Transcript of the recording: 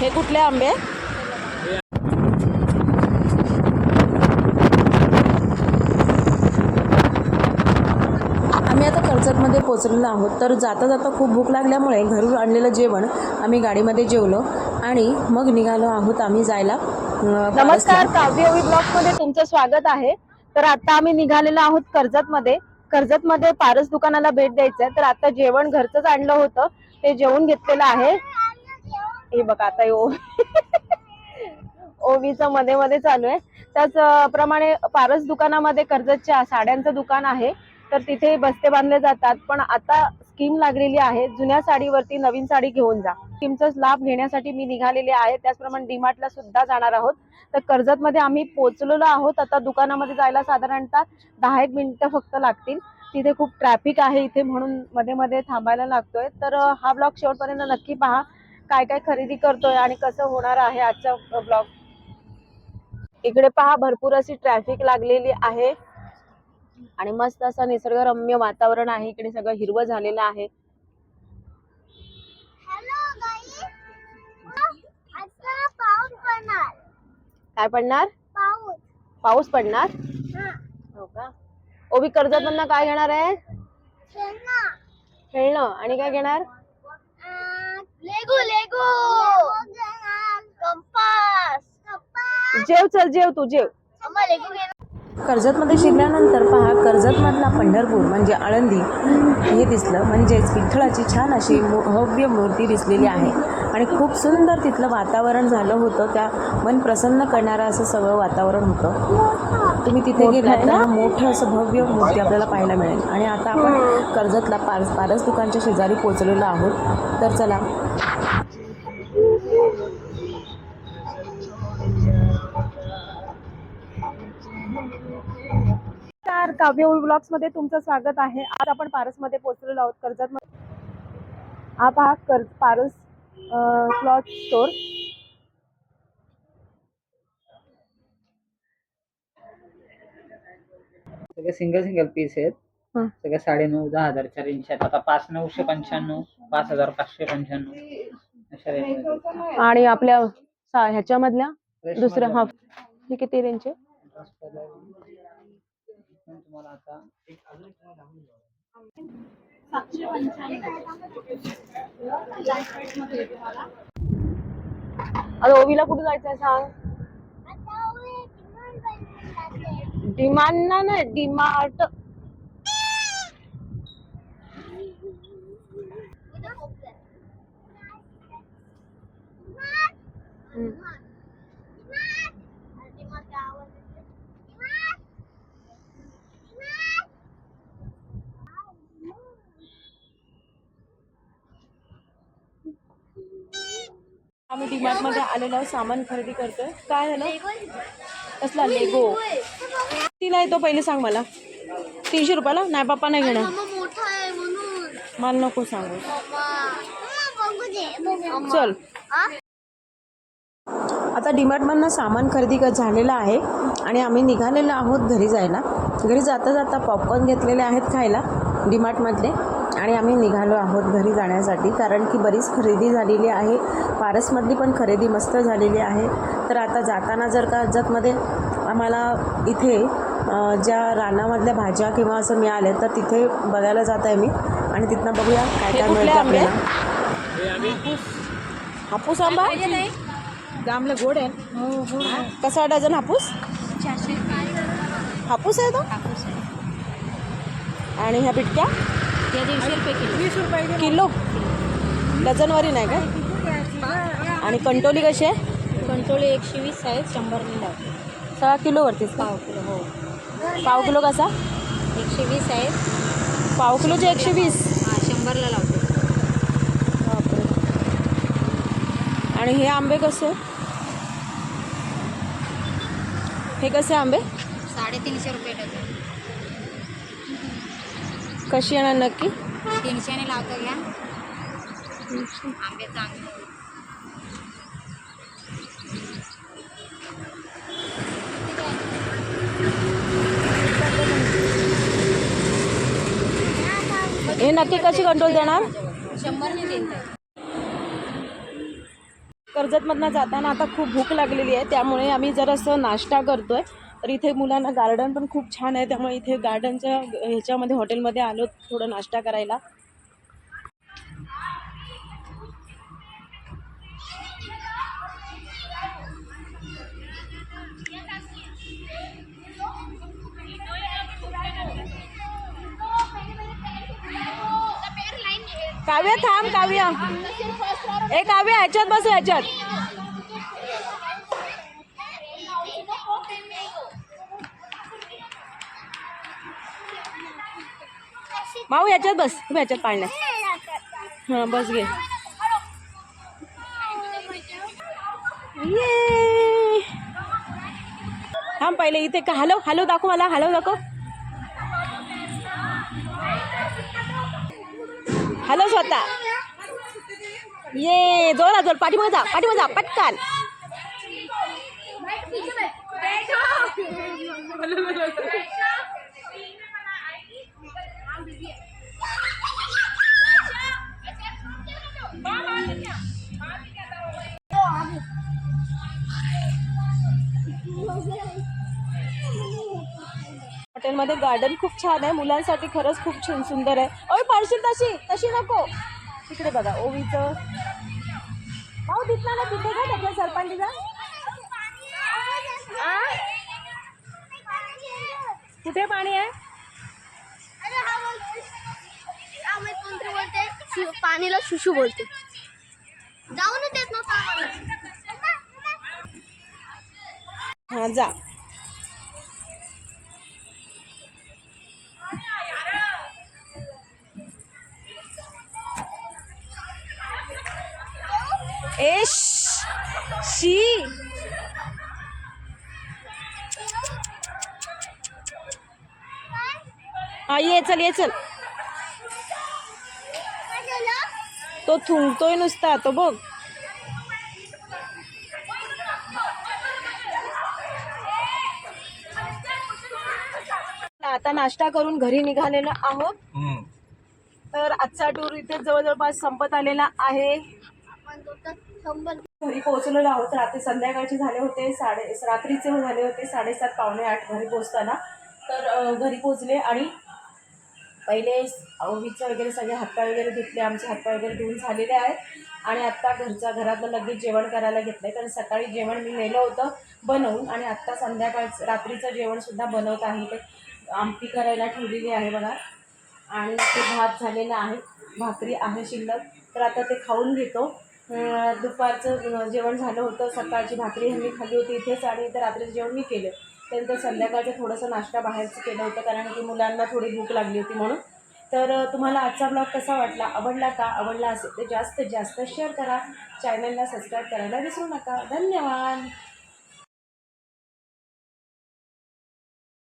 हे कुठले आंबे? आम्ही आता कर्जतमध्ये पोचलेलो आहोत. तर जाता जाता खूप भूक लागल्यामुळे घरून आणलेलं जेवण आम्ही गाडीमध्ये जेवलो आणि मग निघालो आहोत आम्ही जायला. नमस्कार. काव्यवी ब्लॉगमध्ये तुमचं स्वागत आहे. तर आता आम्ही निघालेलो आहोत कर्जत मध्ये कर्जत मध्ये पारस दुकानाला भेट द्यायचंय. तर आता जेवण घरचंच आणलं होतं. ते जेवण घेतलेलं आहे. हे बघा आता ओ ओवी ओवीचं मध्ये मध्ये चालू आहे. त्याच प्रमाणे पारस दुकानामध्ये कर्जतच्या साड्यांचं दुकान आहे. तर तिथे बस्ते बांधले जातात. पण आता स्कीम लागलेली आहे. जुन्या साडीवरती नवीन साडी घेऊन जा. स्कीमचा लाभ घेण्यासाठी मी निघालेले आहे. त्याचप्रमाणे डीमार्टला सुद्धा जाणार आहोत. तर कर्जतमध्ये आम्ही पोहोचलेलो आहोत. आता दुकानामध्ये जायला साधारणतः दहा एक मिनिटं फक्त लागतील. तिथे खूप ट्रॅफिक आहे इथे म्हणून मध्ये मध्ये थांबायला लागतोय. तर हा ब्लॉग शेवटपर्यंत नक्की पहा. काय काय खरेदी करतोय आणि कसं होणार आहे आजचा ब्लॉग इकडे पहा भरपूर अशी ट्रॅफिक लागलेली आहे. आणि मस्त असं निसर्गरम्य वातावरण आहे. इकडे सगळं हिरवं झालेलं आहे. काय पडणार? पाऊस. पडणार? हा. का? ओबी कर्जत मधनं काय घेणार आहे? खेळणं. आणि काय घेणार? जेव चल जेव तू जेव. कर्जतमध्ये शिरल्यानंतर पहा कर्जतमधला पंढरपूर म्हणजे आळंदी हे दिसलं. म्हणजेच विठ्ठलाची छान अशी भव्य मूर्ती दिसलेली आहे. आणि खूप सुंदर तिथलं वातावरण झालं होतं. त्या मन प्रसन्न करणारं असं सगळं वातावरण होतं. तुम्ही तिथे गेलात तर मोठं असं भव्य मूर्ती आपल्याला पाहायला मिळेल. आणि आता आपण कर्जतला पारस पारस दुकानच्या शेजारी पोचलेलो आहोत. तर चला काव्य ब्लॉग्समध्ये तुमचं स्वागत आहे. आज आपण पारसमध्ये पोहोचलेलो आहोत. कर्जत मध्ये. हा पहा कर पारस क्लॉथ स्टोर सगळे सिंगल सिंगल पीस आहेत. सगळे साडे नऊ दहा हजारच्या रेंजच्या आहेत. आता पाच नऊशे पंच्याण्णव पाच हजार पाचशे पंच्याण्णव. अशा रेंज आणि आपल्या ह्याच्यामधल्या दुसऱ्या हा. हे किती रेंजचे तुम्हाला आता आता ओवीला कुठे जायचंय सांग? डिमांड ना नाही डिमार्ट आम्ही डिमार्टमध्ये आलेलो सामान खरेदी करतोय. काय झालं? कसला लेगो कितीला आहे तो पहिले सांग मला. तीनशे रुपयाला? नाही पप्पा नाही घेणार. मला नको सांगू. चल. आता डीमार्टमधनं सामान खरेदी क- झालेलं आहे आणि आम्ही निघालेलो आहोत घरी जायला. घरी जाता जाता पॉपकॉर्न घेतलेले आहेत खायला डीमार्टमधले आणि आम्ही निघालो आहोत घरी जाण्यासाठी कारण की बरीच खरेदी झालेली आहे. पारसमधली पण खरेदी मस्त झालेली आहे. तर आता जाताना जर का जतमध्ये आम्हाला इथे ज्या रानामधल्या भाज्या किंवा असं मिळाले तर तिथे बघायला जात आहे मी. आणि तिथनं बघूया काय हे काय मिळतं आंबे? आपल्याला. हापूस आंबा? आंबले गोड आहे. कसा डझन हापूस? हापूस आहे तो? आणि ह्या पिटक्या? वीस रुपये किलो? डझनवारी नाही का? आणि कंटोली कशी आहे? कंट्रोल एकशे वीस आहे शंभर लावते सहा किलोवरतीच? पाव किलो हो. पाव किलो कसा? एकशे वीस आहे. पाव किलोचे एकशे वीस? हां शंभरला लावते. बापरे. आणि हे आंबे कसे? हे कसे आंबे? साडेतीनशे रुपये डझन. कशी येणार नक्की? तीनशेने लावतो घ्या. आंबे चांगले. हे नक्की कशी कंट्रोल देणार? शंभरने देत कर्जतमधनं जाताना आता खूप भूक लागलेली आहे त्यामुळे आम्ही जरासं नाश्ता करतोय तर इथे मुलांना गार्डन पण खूप छान आहे त्यामुळे इथे गार्डनच्या ह्याच्यामध्ये हॉटेलमध्ये आलो थोडं नाश्ता करायला. काव्य थांब काव्य. ए काव्य ह्याच्यात बस ह्याच्यात. माऊ ह्याच्यात बस ह्याच्यात पाळण्यात हां बस घे. थांब पहिले इथे का हॅलो हलव दाखव मला हॅलो दाखव. हलव स्वतः. ये, जोरात ज़ोर, पाठीमागे जा पाठीमागे जा, पटकन. हॉटेलमध्ये गार्डन खूप छान आहे. मुलांसाठी खरंच खूप सुंदर आहे. पाडशील तशी तशी नको. तिकडे बघा ओवीचं. भाऊ दिसला ना तिथे का त्याच्या सरपंचीचा? कुठे पाणी आहे? हा पाणीला शुशू बोलते. जाऊनच देत नव्हता आम्हाला. हां जा. हा ये चल ये चल? तो थुंकतोय नुसता तो बघ. आता नाश्ता करून घरी निघालेलो आहोत. तर आजचा टूर इथे जवळजवळपास संपत आलेला आहे. घरी पोहोचलेलो आहोत. रात्री संध्याकाळचे झाले होते साडे रात्रीचे झाले होते साडेसात पावणे आठ घरी पोहोचताना. तर घरी पोहोचले आणि पहिले ओवीचं वगैरे सगळे हातपाय वगैरे धुतले आमचे हातपाय वगैरे धुवून झालेले आहेत. आणि आत्ता घरच्या घरातलं लगेच जेवण करायला घेतलं कारण सकाळी जेवण मी नेलं होतं बनवून आणि आत्ता संध्याकाळचं रात्रीचं जेवणसुद्धा बनवत आहे ते आमटी करायला ठेवलेली आहे बघा. आणि ते भात झालेलं आहे. भाकरी आहे शिल्लक. तर आता ते खाऊन घेतो. दुपारचं जेवण झालं होतं. सकाळची भाकरी ह्यांनी खाल्ली होती इथेच आणि इथं रात्रीचं जेवण मी केलं. त्यानंतर संध्याकाळचं थोडंसं नाश्ता बाहेरचं केलं होतं कारण की मुलांना थोडी भूक लागली होती म्हणून तर तुम्हाला आजचा ब्लॉग कसा वाटला? आवडला का? आवडला असेल तर जास्तीत जास्त शेअर करा. चॅनलला सबस्क्राईब करायला विसरू नका. धन्यवाद!